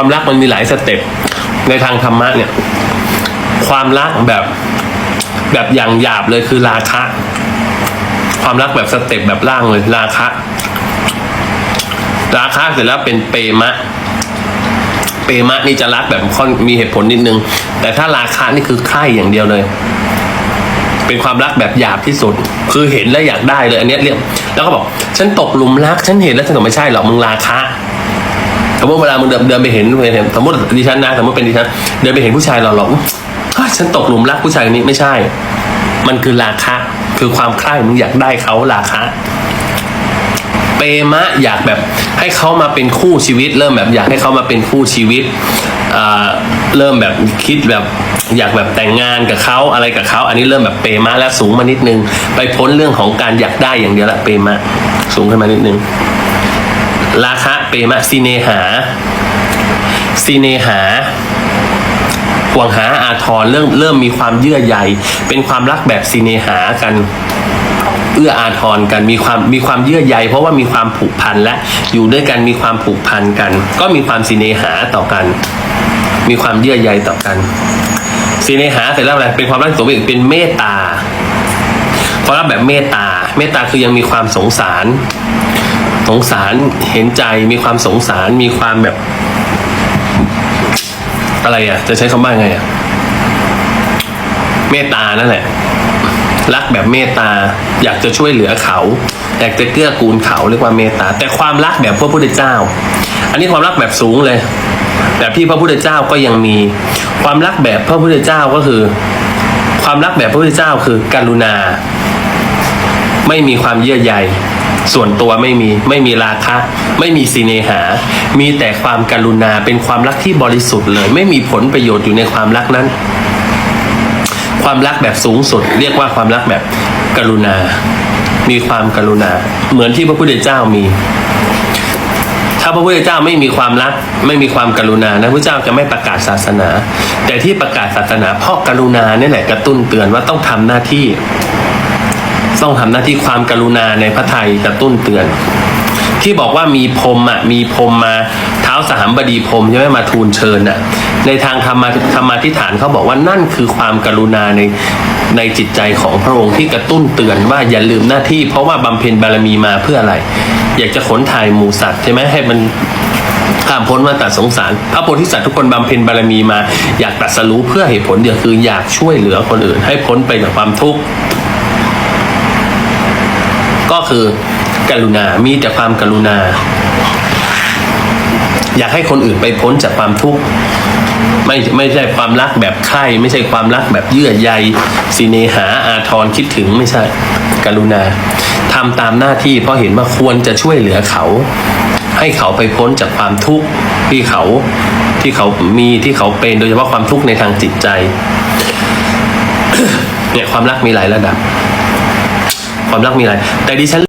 ความรักมันมีหลายสเต็ปในทางธรรมะเนี่ย ความรักแบบแบบอย่างหยาบเลยคือราคะ ความรักแบบสเต็ปแบบล่างเลยราคะ ราคะเสร็จแล้วเป็นเปมะ เปมะนี่จะรักแบบค่อนมีเหตุผลนิดนึง แต่ถ้าราคะนี่คือใคร่อย่างเดียวเลย เป็นความรักแบบหยาบที่สุด คือเห็นแล้วอยากได้เลย อันนี้เรียกแล้วก็บอก ฉันตกหลุมรัก ฉันเห็นแล้วฉันบอกไม่ใช่หรอกมึงราคะ สมมติเวลามึงเดินเดินไปเห็นเห็นสมมติดิฉันนะสมมติเป็นดิฉันเดินไปเห็นผู้ชายหล่อๆเฮ้ยฉันตกหลุมรักผู้ชายคนนี้ไม่ใช่ มันคือราคะ คือความใคร่มึงอยากได้เขาราคะเปมะอยากแบบให้เขามาเป็นคู่ชีวิต เริ่มแบบอยากให้เขามาเป็นคู่ชีวิตอ่าเริ่มแบบคิดแบบอยากแบบแต่งงานกับเขาอะไรกับเขาอันนี้เริ่มแบบเปมะแล้วสูงมานิดนึง ไปพ้นเรื่องของการอยากได้อย่างเดียวละเปมะสูงขึ้นมานิดนึง ราคะเปมะซีเนหาซีเนหาห่วงหาอาทรเริ่มเริ่มมีความเยื่อใยเป็นความรักแบบซีเนหากันเอื้ออาทรกันมีความมีความเยื่อใย เพราะว่ามีความผูกพันและอยู่ด้วยกันมีความผูกพันกัน ก็มีความสิเนหาต่อกัน มีความเยื่อใยต่อกันสิเนหาเสร็จแล้วอะไรเป็นความรักสมบูรณ์เป็นเมตตาความรักแบบเมตตาเมตตาคือยังมีความสงสาร สงสารเห็นใจมีความสงสารมีความแบบ อะไรอะ จะใช้คำว่าไงอะ เมตตานั่นแหละ รักแบบเมตตา อยากจะช่วยเหลือเขาอยากจะเกื้อกูลเขาเรียกว่าเมตตา แต่ความรักแบบพระพุทธเจ้า อันนี้ความรักแบบสูงเลยแบบที่พระพุทธเจ้าก็ยังมี ความรักแบบพระพุทธเจ้าก็คือ ความรักแบบพระพุทธเจ้าคือ กรุณา ไม่มีความเยื่อใย ส่วนตัวไม่มีไม่มีราคะ ไม่มีสีเนหา มีแต่ความการุณาเป็นความรักที่บริสุทธิ์เลย ไม่มีผลประโยชน์อยู่ในความรักนั้น ความรักแบบสูงสุด เรียกว่าความรักแบบกรุณา มีความกรุณา เหมือนที่พระพุทธเจ้ามี ถ้าพระพุทธเจ้าไม่มีความรัก ไม่มีความกรุณานะพระเจ้าจะไม่ประกาศศาสนา แต่ที่ประกาศศาสนาเพราะกรุณาเนี่ยแหละกระตุ้นเตือนว่าต้องทำหน้าที่ ต้องทำหน้าที่ความกรุณาในพระไทยกระตุ้นเตือน ที่บอกว่ามีพรมอะมีพรมมาเท้าสามบดีพรมใช่ไหมมาทูลเชิญอะในทางธรรมธรรมาทิฏฐานเขาบอกว่านั่นคือความกรุณาในในจิตใจของพระองค์ที่กระตุ้นเตือนว่าอย่าลืมหน้าที่ เพราะว่าบำเพ็ญบารมีมาเพื่ออะไร อยากจะขนถ่ายหมูสัตว์ใช่ไหมให้มันข้ามพ้นมาตัดสงสาร พระโพธิสัตว์ทุกคนบำเพ็ญบารมีมา อยากตรัสรู้เพื่อเหตุผลเดียวคืออยากช่วยเหลือคนอื่น ให้พ้นไปจากความทุกข์ ก็คือกรุณา มีแต่ความกรุณา อยากให้คนอื่นไปพ้นจากความทุกข์ไม่ไม่ใช่ความรักแบบใคร่ไม่ใช่ความรักแบบเยื่อใยสิเนหาอาทรคิดถึงไม่ใช่ กรุณาทำตามหน้าที่เพราะเห็นว่าควรจะช่วยเหลือเขา ให้เขาไปพ้นจากความทุกข์ที่เขาที่เขามีที่เขาเป็นโดยเฉพาะความทุกข์ในทางจิตใจเนี่ยความรักมีหลายระดับ ความรักมีอะไร แต่ดิฉัน